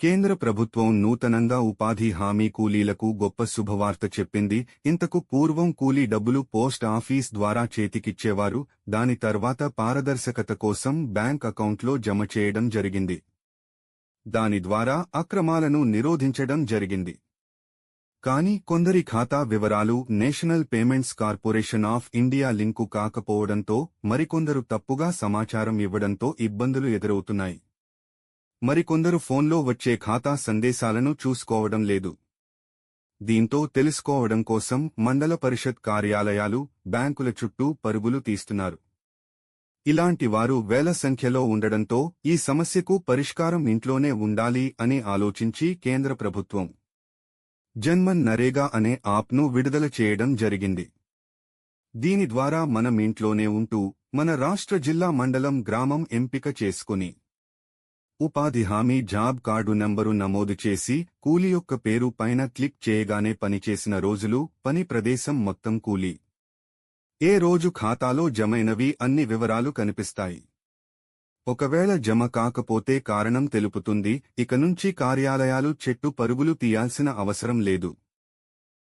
కేంద్ర ప్రభుత్వం నూతనంగా ఉపాధి హామీ కూలీలకు గొప్ప శుభవార్త చెప్పింది. ఇంతకు పూర్వం కూలీ డబ్బులు పోస్ట్ ఆఫీస్ ద్వారా చేతికిచ్చేవారు. దాని తర్వాత పారదర్శకత కోసం బ్యాంక్ అకౌంట్లో జమ చేయడం జరిగింది. దాని ద్వారా అక్రమాలను నిరోధించడం జరిగింది. కానీ కొందరి ఖాతా వివరాలు national payments corporation of India link కాకపోవడంతో మరికొందరు తప్పుగా సమాచారం ఇవ్వడంతో ఇబ్బందులు ఎదురవుతున్నాయి. మరికొందరు ఫోన్లో వచ్చే ఖాతా సందేశాలను చూసుకోవడం లేదు. దీంతో తెలుసుకోవడం కోసం మండల పరిషత్ కార్యాలయాలు బ్యాంకుల చుట్టూ పరుగులు తీస్తున్నారు. ఇలాంటి వారు వేల సంఖ్యలో ఉండడంతో ఈ సమస్యకు పరిష్కారం ఇంట్లోనే ఉండాలి అని ఆలోచించి కేంద్ర ప్రభుత్వం జన్మన్ నరేగా అనే ఆప్ను విడుదల చేయడం జరిగింది. దీని ద్వారా మనం ఇంట్లోనే ఉంటూ మన రాష్ట్ర జిల్లా మండలం గ్రామం ఎంపిక చేసుకుని ఉపాధి హామీ జాబ్ కార్డు నంబరు నమోదు చేసి కూలీ యొక్క పేరు పైన క్లిక్ చేయగానే పనిచేసిన రోజులు పని ప్రదేశం మొత్తం కూలి. ఏ రోజు ఖాతాలో జమైనవి అన్ని వివరాలు కనిపిస్తాయి. ఒకవేళ జమ కాకపోతే కారణం తెలుపుతుంది ఇక నుంచి కార్యాలయాలు చెట్టు పరుగులు తీయాల్సిన అవసరం లేదు.